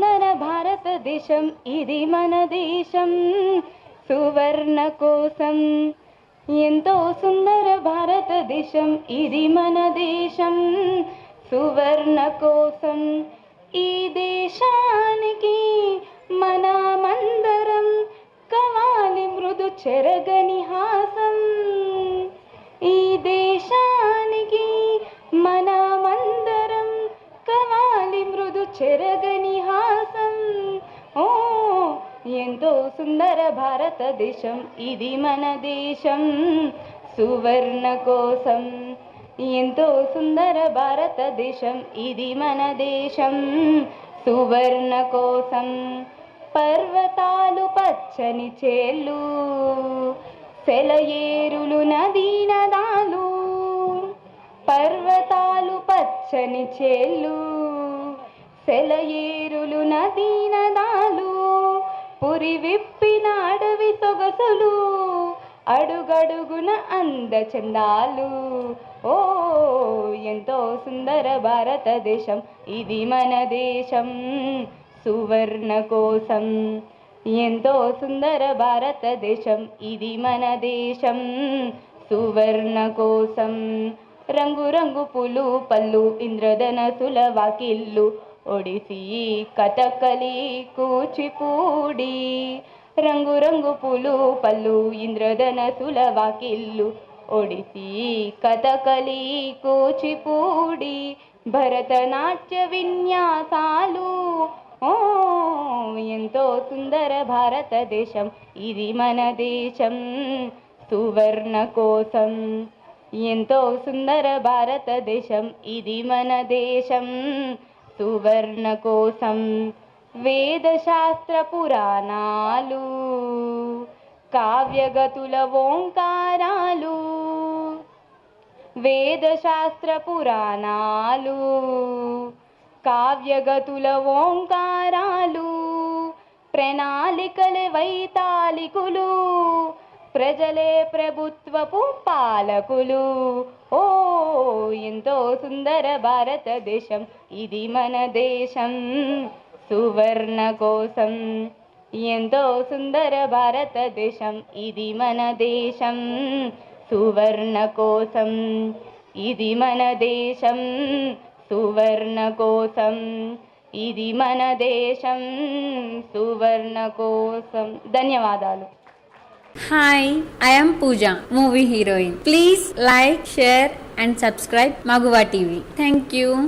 ఎంతో భారతదేశం ఇది మన దేశం. సువర్ణ కోసం ఎంతో సుందర భారతదేశం ఇది మన దేశం. సువర్ణ కోసం ఈ దేశానికి మనమందరం కవాలి మృదు చెరగని హాసం ఓ ఎంతో సుందర భారతదేశం ఇది మన దేశం. సువర్ణ కోసం ఎంతో సుందర భారతదేశం ఇది మన దేశం. సువర్ణ కోసం పర్వతాలు పచ్చని చేళ్ళు సెలయేరులు నదీ నదాలు. పర్వతాలు పచ్చని చేళ్ళు సెలయేరులు నదీ నదాలు. పురి విప్పిన అడవి సొగసులు అడుగడుగున అంద చందాలు. ఓ ఎంతో సుందర భారతదేశం ఇది మన దేశం సువర్ణ కోసం. ఎంతో సుందర భారతదేశం ఇది మన దేశం సువర్ణ కోసం. రంగు రంగు పులు పళ్ళు ఇంద్రధనసుల వాకిళ్ళు ఒడిసి కథకలి కూచిపూడి. రంగురంగు పులు పళ్ళు ఇంద్రధనసుల వాకిల్లు ఒడిసి కథకలి కూచిపూడి. భరతనాట్య విన్యాసాలు. ఓ ఎంతో సుందర భారతదేశం. ఇది మన దేశం సువర్ణ కోసం. ఎంతో సుందర భారతదేశం. ఇది మన దేశం సువర్ణ కోసం వేదశాస్త్ర పురాణాలు కావ్యగతుల ఓంకారాలు వేదశాస్త్ర పురాణాలు కావ్యగతుల ఓంకారాలు ప్రణాళికలే వైతాళికులు ప్రజలే ప్రభుత్వపు పాలకులు. ఓ ఎంతో సుందర భారతదేశం ఇది మన దేశం. సువర్ణ కోసం ఎంతో సుందర భారతదేశం ఇది మన దేశం. సువర్ణ కోసం ఇది మన దేశం. సువర్ణ కోసం ఇది మన దేశం. సువర్ణ కోసం. ధన్యవాదాలు. Hi I'm Pooja movie heroine please like share and subscribe Maguva TV thank you